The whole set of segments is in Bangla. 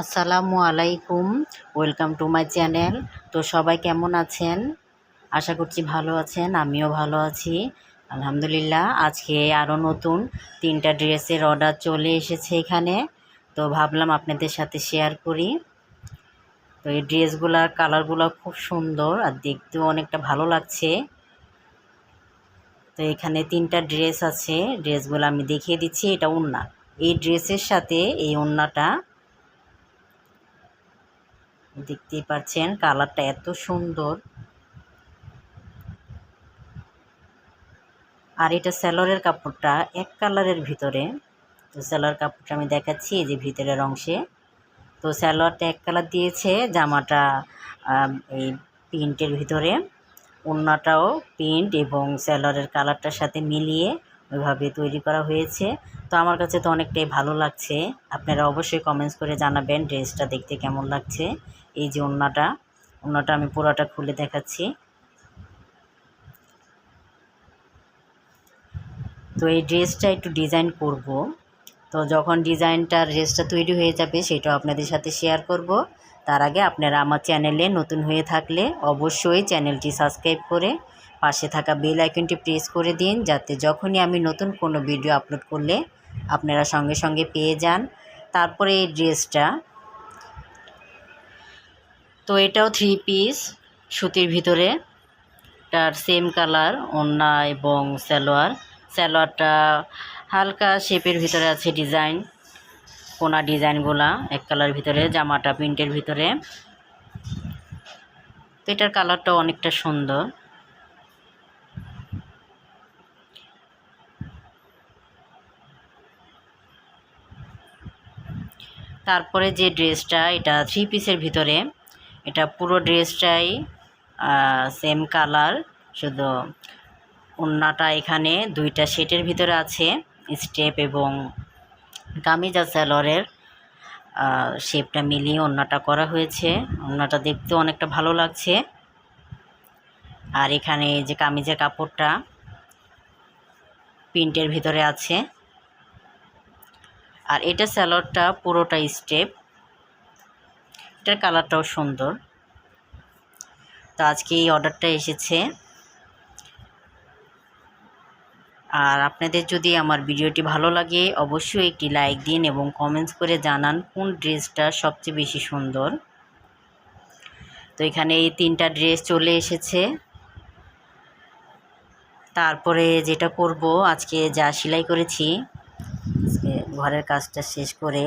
আসসালামু আলাইকুম, ওয়েলকাম টু মাই চ্যানেল। তো সবাই কেমন আছেন? আশা করছি ভালো আছেন, আমিও ভালো আছি। আলহামদুলিল্লাহ, আজকে আরও নতুন তিনটা ড্রেসের অর্ডার চলে এসেছে এখানে। তো ভাবলাম আপনাদের সাথে শেয়ার করি। তো এই ড্রেসগুলার কালারগুলো খুব সুন্দর আর দেখতেও অনেকটা ভালো লাগছে। তো এখানে তিনটা ড্রেস আছে, ড্রেসগুলো আমি দেখিয়ে দিচ্ছি, এটা ওড়না এই ড্রেসের সাথে এই ওড়নাটা দেখতেই পাচ্ছেন কালারটা এত সুন্দর। আর এটা স্যালোরের কাপড়টা এক কালারের ভিতরে। তো স্যালোয়ার কাপড়টা আমি দেখাচ্ছি, এই যে ভিতরের অংশে। তো স্যালোয়ারটা এক কালার দিয়েছে, জামাটা এই প্রিন্টের ভিতরে। ওড়নাটাও প্রিন্ট এবং স্যালোয়ারের কালারটার সাথে মিলিয়ে ওইভাবে তৈরি করা হয়েছে। তো আমার কাছে তো অনেকটাই ভালো লাগছে। আপনারা অবশ্যই কমেন্টস করে জানাবেন ড্রেসটা দেখতে কেমন লাগছে। এই যে ওড়নাটা ওড়নাটা আমি পুরোটা খুলে দেখাচ্ছি। তো এই ড্রেসটা একটু ডিজাইন করব। তো যখন ডিজাইনটা, ড্রেসটা তৈরি হয়ে যাবে সেটাও আপনাদের সাথে শেয়ার করব। তার আগে আপনারা আমার চ্যানেলে নতুন হয়ে থাকলে অবশ্যই চ্যানেলটি সাবস্ক্রাইব করে পাশে থাকা বেল আইকনটি প্রেস করে দিন, যাতে যখনই আমি নতুন কোনো ভিডিও আপলোড করলে আপনারা সঙ্গে সঙ্গে পেয়ে যান। তারপরে এই ড্রেসটা। তো এটাও থ্রি পিস সুতির ভিতরে। তার সেম কালার ওন্না এবং সালোয়ার। সালোয়ারটা হালকা শেপের ভিতরে আছে ডিজাইন কোনা ডিজাইনগুলা এক কালার ভিতরে, জামাটা প্রিন্টের ভিতরে। তো এটার কালারটাও অনেকটা সুন্দর। তারপরে যে ড্রেসটা, এটা থ্রি পিসের ভিতরে, এটা পুরো ড্রেসটাই সেম কালার শুধু ওড়নাটা এখানে, দুইটা সেটের ভিতরে আছে স্টেপ এবং কামিজা স্যালোয়ারের শেপটা মিলিয়ে ওড়নাটা করা হয়েছে। ওড়নাটা দেখতে অনেকটা ভালো লাগছে। আর এখানে যে কামিজের কাপড়টা প্রিন্টের ভিতরে আছে। আর এটা স্যালোয়ারটা পুরোটা স্টেপ। এটার কালারটাও সুন্দর। তো আজকে এই অর্ডারটা এসেছে। আর আপনাদের যদি আমার ভিডিওটি ভালো লাগে, অবশ্যই একটি লাইক দিন এবং কমেন্টস করে জানান কোন ড্রেসটা সবচেয়ে বেশি সুন্দর। তো এখানে এই তিনটা ড্রেস চলে এসেছে। তারপরে যেটা করব, আজকে যা সেলাই করেছি ঘরের কাজটা শেষ করে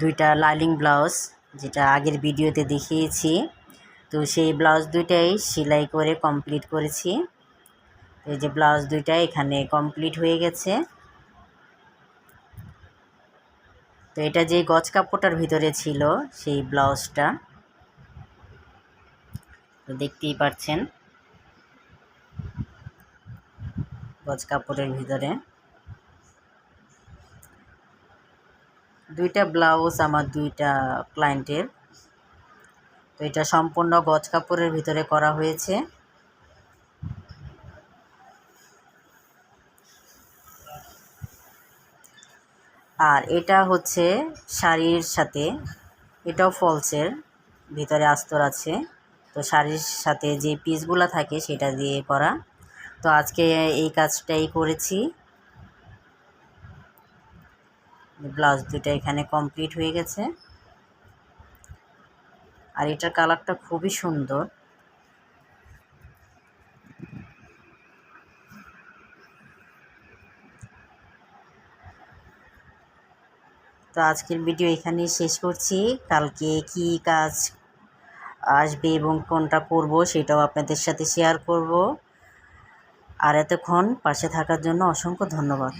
দুইটা লাইলিং ব্লাউজ যেটা আগের ভিডিওতে দেখিয়েছি। তো সেই ব্লাউজ দুইটাই সেলাই করে কমপ্লিট করেছি। এই যে ব্লাউজ দুইটা এখানে কমপ্লিট হয়ে গেছে। তো এটা যে গজ কাপড়টার ভিতরে ছিল সেই ব্লাউজটা, তো দেখতেই পাচ্ছেন। গজ কাপড়ের ভিতরে। দুইটা ব্লাউজ আমার দুইটা ক্লায়েন্টের তো এটা সম্পূর্ণ গজ কাপড়ের ভিতরে করা হয়েছে। আর এটা হচ্ছে শাড়ির সাথে, এটাও ফলসের ভিতরে আস্তর আছে। তো শাড়ির সাথে যে পিসগুলো থাকে সেটা দিয়ে করা। তো আজকে এই কাজটাই করেছি। ব্লাউজ দুটো এখানে কমপ্লিট হয়ে গেছে। আর এটার কালারটা খুবই সুন্দর। তো আজকের ভিডিও এখানেই শেষ করছি। কালকে কি কাজ আসবে এবং কোনটা করব সেটাও আপনাদের সাথে শেয়ার করব। আর এতক্ষণ পাশে থাকার জন্য অসংখ্য ধন্যবাদ।